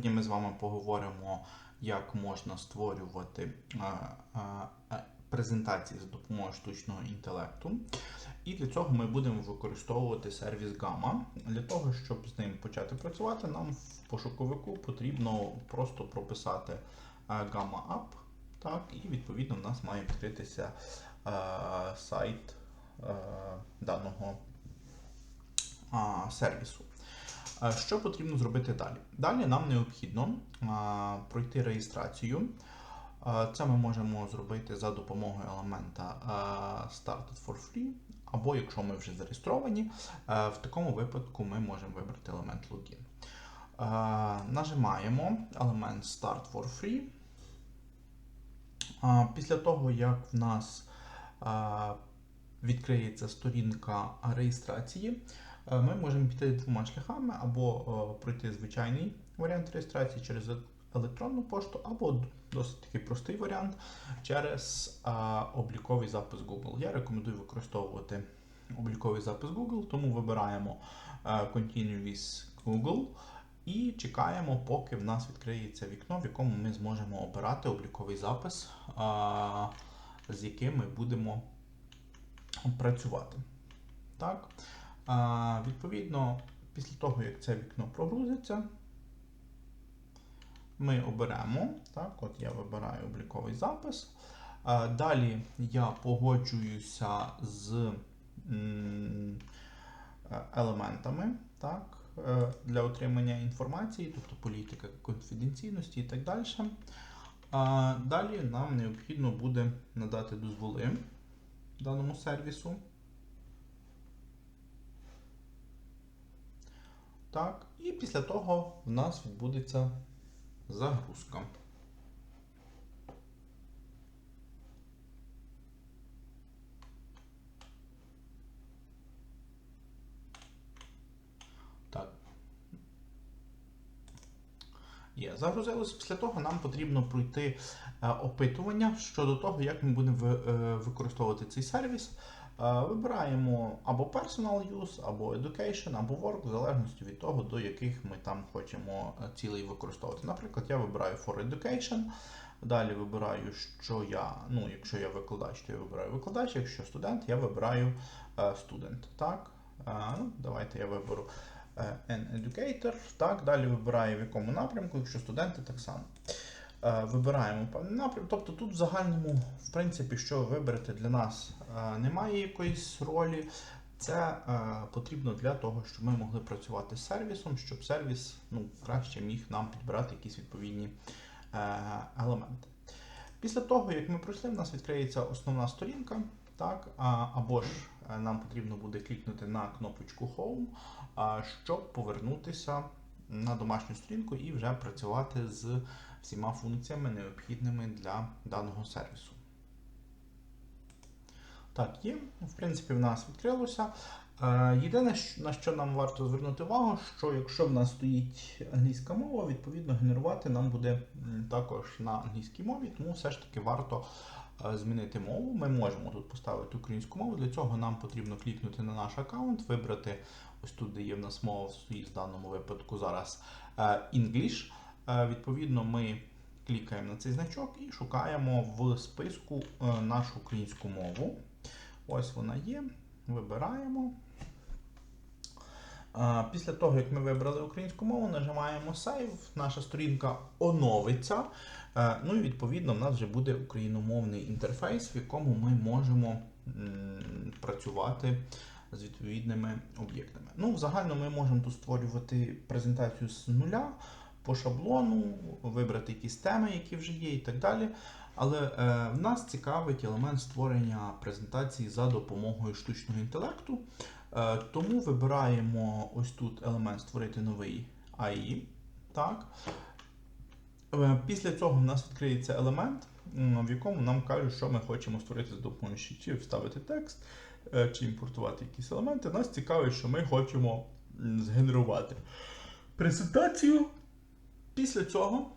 Сьогодні ми з вами поговоримо, як можна створювати презентації за допомогою штучного інтелекту. І для цього ми будемо використовувати сервіс Gamma. Для того, щоб з ним почати працювати, нам в пошуковику потрібно просто прописати Gamma App. Так, і відповідно в нас має відкритися сайт даного сервісу. Що потрібно зробити далі? Далі нам необхідно пройти реєстрацію. Це ми можемо зробити за допомогою елемента Started for Free, або якщо ми вже зареєстровані, в такому випадку ми можемо вибрати елемент Login. Нажимаємо елемент Start for Free. Після того, як в нас відкриється сторінка реєстрації, ми можемо піти двома шляхами, або е, пройти звичайний варіант реєстрації через електронну пошту, або досить такий простий варіант через обліковий запис Google. Я рекомендую використовувати обліковий запис Google, тому вибираємо е, Continue with Google. І чекаємо, поки в нас відкриється вікно, в якому ми зможемо обирати обліковий запис, з яким ми будемо працювати. Так? А, Відповідно, після того, як це вікно прогрузиться, ми оберемо. Так, от Я вибираю обліковий запис. А, Далі я погоджуюся з елементами. Так, е, для отримання інформації, тобто політика конфіденційності і так далі. А Далі нам необхідно буде надати дозволи даному сервісу. Так, і після того в нас відбудеться загрузка. Так. Є, загрузилося. Після того нам потрібно пройти е, опитування щодо того, як ми будемо е, використовувати цей сервіс. Е, Вибираємо або Personal Use, або Education, або Work, в залежності від того, до яких ми там хочемо е, цілей використовувати. Наприклад, я вибираю For Education. Далі вибираю, що я, ну, якщо я викладач, то я вибираю викладач, якщо студент, я вибираю е, Student. Так? Ну, давайте я виберу An Educator. Так, далі вибираю в якому напрямку, якщо студенти так само. Вибираємо напрям. Тобто тут в загальному, в принципі, що ви виберете для нас немає якоїсь ролі. Це е, потрібно для того, щоб ми могли працювати з сервісом, щоб сервіс ну, краще міг нам підбирати якісь відповідні е, елементи. Після того, як ми пройшли, в нас відкриється основна сторінка, так, або ж е, нам потрібно буде клікнути на кнопочку Home, щоб повернутися на домашню сторінку і вже працювати з всіма функціями, необхідними для даного сервісу. Так, є. В принципі, в нас відкрилося. Е, Єдине, на що нам варто звернути увагу, що якщо в нас стоїть англійська мова, відповідно генерувати нам буде також на англійській мові, тому все ж таки варто е, змінити мову. Ми можемо тут поставити українську мову. Для цього нам потрібно клікнути на наш аккаунт, вибрати ось тут, де є в нас мова, стоїть в даному випадку зараз е, English. Відповідно, ми клікаємо на цей значок і шукаємо в списку нашу українську мову. Ось вона є. Вибираємо. Після того, як ми вибрали українську мову, нажимаємо Save, наша сторінка оновиться. Е, Ну і відповідно в нас вже буде україномовний інтерфейс, в якому ми можемо працювати з відповідними об'єктами. Ну, в загальному ми можемо тут створювати презентацію з нуля по шаблону, вибрати якісь теми, які вже є, і так далі. Але е, в нас цікавить елемент створення презентації за допомогою штучного інтелекту. Е, тому вибираємо ось тут елемент створити новий AI. Так. Е, після цього в нас відкриється елемент, в якому нам кажуть, що ми хочемо створити за допомогою чи вставити текст, е, чи імпортувати якісь елементи. Нас цікавить, що ми хочемо згенерувати презентацію. Після цього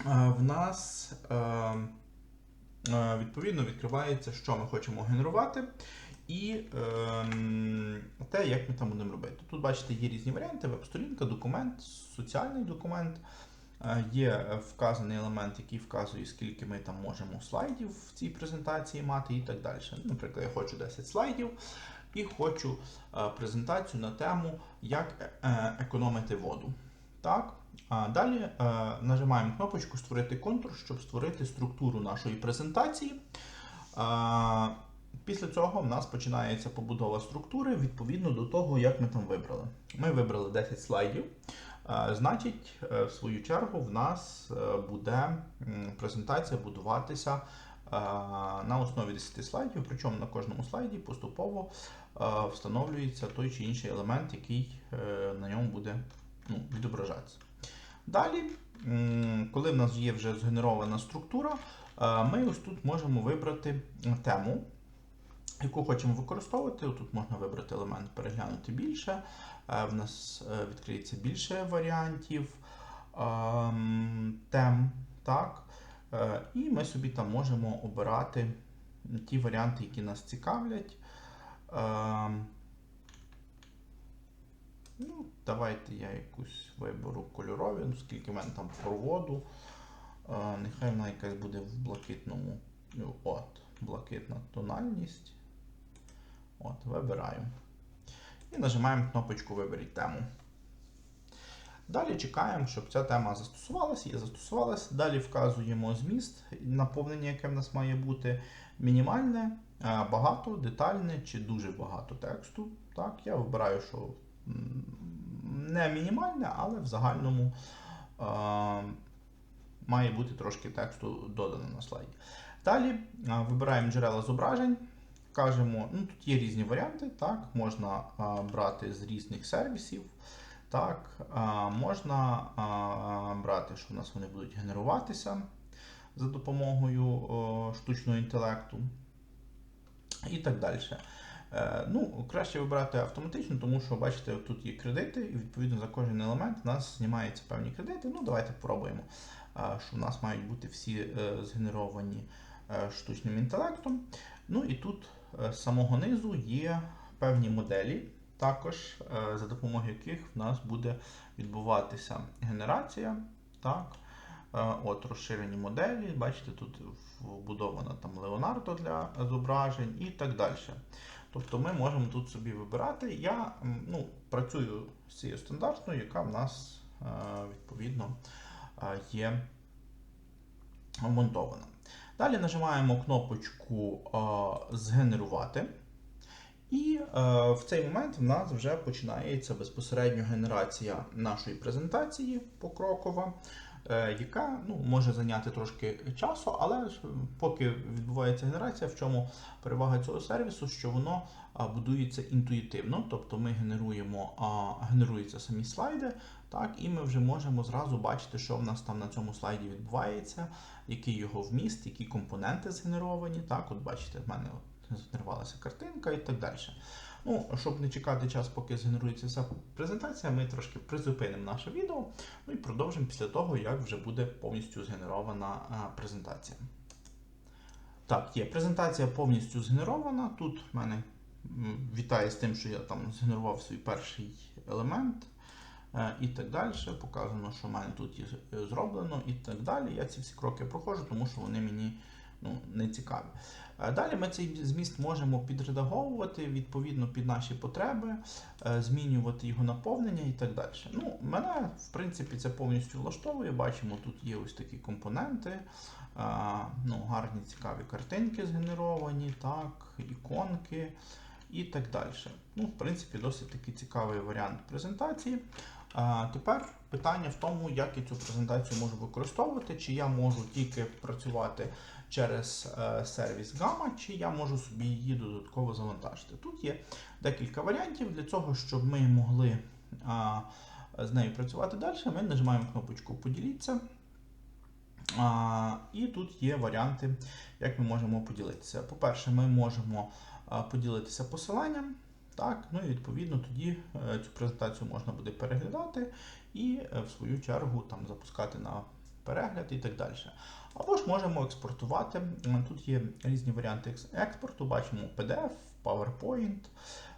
е, в нас е, е, відповідно відкривається, що ми хочемо генерувати. і ем, те, як ми там будемо робити. Тут, бачите, є різні варіанти: веб-сторінка, документ, соціальний документ. Є вказаний елемент, який вказує, скільки ми там можемо слайдів в цій презентації мати і так далі. Наприклад, я хочу 10 слайдів і хочу презентацію на тему, як економити воду. Так? Далі е, нажимаємо кнопочку Створити контур, щоб створити структуру нашої презентації. Е, Після цього в нас починається побудова структури відповідно до того, як ми там вибрали. Ми вибрали 10 слайдів. Е, Значить, в свою чергу, в нас буде презентація будуватися на основі 10 слайдів, причому на кожному слайді поступово встановлюється той чи інший елемент, який на ньому буде ну, відображатися. Далі, коли в нас є вже згенерована структура, е, ми ось тут можемо вибрати тему, яку хочемо використовувати. Тут можна вибрати елемент переглянути більше. Е, В нас е, відкриється більше варіантів ем, тем. Так? І ми собі там можемо обирати ті варіанти, які нас цікавлять. Ну, давайте я якусь виберу кольорові, ну, скільки в мене там про воду. Е, Нехай вона якась буде в блакитному. ну, От, блакитна тональність. От, вибираємо. І нажимаємо кнопочку Виберіть тему. Далі чекаємо, щоб ця тема застосувалася. Є застосувалася. Далі вказуємо зміст, наповнення, яке в нас має бути мінімальне, е, багато, детальне чи дуже багато тексту. Так, Я вибираю, що не мінімальне, але в загальному е, має бути трошки тексту додано на слайді. Далі е, вибираємо джерела зображень. Кажемо, ну тут є різні варіанти. Так, можна а, брати з різних сервісів. Так, а, можна а, брати, що в нас вони будуть генеруватися за допомогою о, штучного інтелекту і так далі. Е, ну, краще вибирати автоматично, тому що, бачите, тут є кредити, і відповідно за кожен елемент у нас знімаються певні кредити. Ну, давайте спробуємо, що в нас мають бути всі е, згенеровані е, штучним інтелектом. Ну і тут е, з самого низу є певні моделі, також е, за допомогою яких в нас буде відбуватися генерація. Так. Е, От розширені моделі, бачите, тут вбудовано там Leonardo для зображень і так далі. Тобто ми можемо тут собі вибирати. Я ну, працюю з цією стандартною, яка в нас е, відповідно е, є вмонтована. Далі нажимаємо кнопочку е, Згенерувати. І в цей момент в нас вже починається безпосередньо генерація нашої презентації покрокова, яка ну, може зайняти трошки часу, але поки відбувається генерація, в чому перевага цього сервісу, що воно будується інтуїтивно, тобто ми генеруємо, генеруються самі слайди, так, і ми вже можемо зразу бачити, що в нас там на цьому слайді відбувається, який його вміст, які компоненти згенеровані. Так, от бачите, в мене згенерувалася картинка і так далі. Ну, щоб не чекати час, поки згенерується вся презентація, ми трошки призупинимо наше відео ну і продовжимо після того, як вже буде повністю згенерована презентація. Так, є презентація повністю згенерована. Тут в мене вітає з тим, що я там згенерував свій перший елемент. е, І так далі. Показано, що в мене тут є е, зроблено і так далі. Я ці всі кроки проходжу, тому що вони мені ну, не цікаві. Е, Далі ми цей зміст можемо підредаговувати відповідно під наші потреби, е, змінювати його наповнення і так далі. Ну, мене, в принципі, це повністю влаштовує. Бачимо, тут є ось такі компоненти, е, ну, гарні цікаві картинки згенеровані, так, іконки і так далі. Ну, в принципі, досить такий цікавий варіант презентації. А, Тепер питання в тому, як я цю презентацію можу використовувати, чи я можу тільки працювати через е, сервіс Gamma, чи я можу собі її додатково завантажити. Тут є декілька варіантів для цього, щоб ми могли з нею працювати далі. Ми нажимаємо кнопочку Поділіться. А, і тут є варіанти, як ми можемо поділитися. По-перше, ми можемо поділитися посиланням. Так, ну і відповідно тоді е, цю презентацію можна буде переглядати і е, в свою чергу там запускати на перегляд і так далі. Або ж можемо експортувати. Тут є різні варіанти експорту, бачимо PDF, PowerPoint,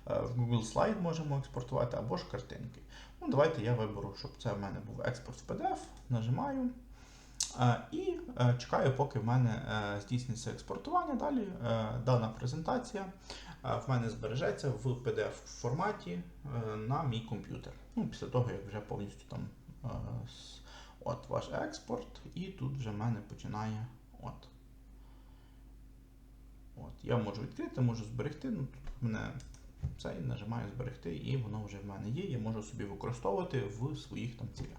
е, в Google Slide можемо експортувати або ж картинки. Ну, давайте я виберу, щоб це в мене був експорт в PDF, нажимаю. Е, І е, чекаю, поки в мене е, здійсниться експортування. Далі дана презентація в мене збережеться в PDF форматі на мій комп'ютер. Ну, після того, як вже повністю там от ваш експорт, і тут вже в мене починає от. От, я можу відкрити, можу зберегти. Ну, тут мене і нажимаю зберегти, і воно вже в мене є. Я можу собі використовувати в своїх там цілях.